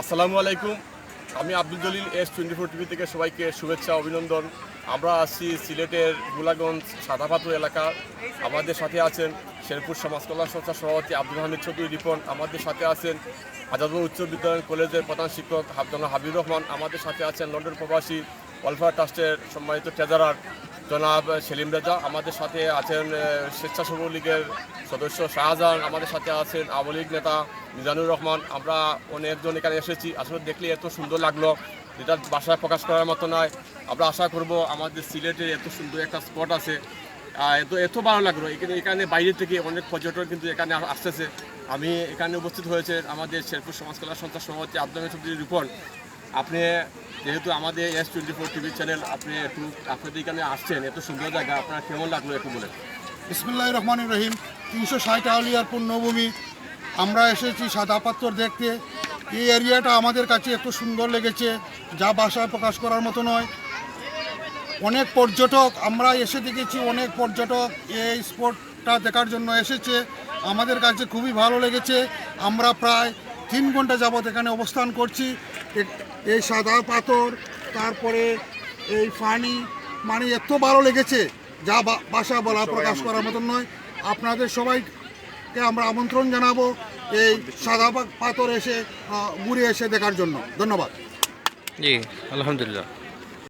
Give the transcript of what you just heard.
আসসালামু আলাইকুম। আমি Abdul Jalil S twenty four TV থেকে সবাইকে শুভেচ্ছা, অভিনন্দন। আমরা আছি সিলেটের গুলাগঞ্জ সাদাপাতুর এলাকা। আমাদের সাথে আছেন শেরপুর সমাজ কল্যাণ সংস্থার সভাপতি আব্দুল হামিদ চৌধুরী রিপন। আমাদের সাথে আছেন আজাদুল উচ্চ বিদ্যালয় কলেজের প্রধান শিক্ষক জনাব হাবিবুর রহমান। আমাদের সাথে আছেন লন্ডন প্রবাসী ওয়েলফেয়ার ট্রাস্টের সম্মানিত ট্রেজারার জনাব সেলিম রাজা, আমাদের সাথে আছেন স্বেচ্ছাসেবক লীগের সদস্য শাহজাহান, আমাদের সাথে আছেন আওয়ামী লীগ নেতা মিজানুর রহমান। আমরা অনেকজন এখানে এসেছি, আসলে দেখলে এত সুন্দর লাগল যেটা বাসায় প্রকাশ করার মতো নয়। আমরা আশা করব আমাদের সিলেটের এত সুন্দর একটা স্পট আছে এত এত ভালো লাগল। এখানে এখানে বাইরে থেকে অনেক পর্যটক কিন্তু এখানে আসতেছে। আমি এখানে উপস্থিত হয়েছে আমাদের শেরপুর সমাজ কল্যাণ সভাপতি আব্দুল চৌধুরী রিপন। আপনি যেহেতু আমাদের S twenty four TV channel আপনি একটু আপনাদের এখানে আসছেন, এত সুন্দর জায়গা, আপনার কেমন লাগল একটু বলেন? ইসমিল্লাহ রহমান রহিম, তিনশো ষাট আউলিয়ার পূর্ণভূমি। আমরা এসেছি সাদা পাথর দেখতে। এই এরিয়াটা আমাদের কাছে এত সুন্দর লেগেছে, যা ভাষায় প্রকাশ করার মতো নয়। অনেক পর্যটক, আমরা এসে দেখেছি অনেক পর্যটক এই স্পটটা দেখার জন্য এসেছে। আমাদের কাছে খুবই ভালো লেগেছে। আমরা প্রায় তিন ঘণ্টা যাবৎ এখানে অবস্থান করছি। এই সাদা পাথর তারপরে এই ফানি মানে এত ভালো লেগেছে যা বাসা ভাষা বলা প্রকাশ করার মতন নয়। আপনাদের সবাইকে আমরা আমন্ত্রণ জানাব এই সাদা পাথর এসে ঘুরে এসে দেখার জন্য। ধন্যবাদ। জি আলহামদুলিল্লাহ।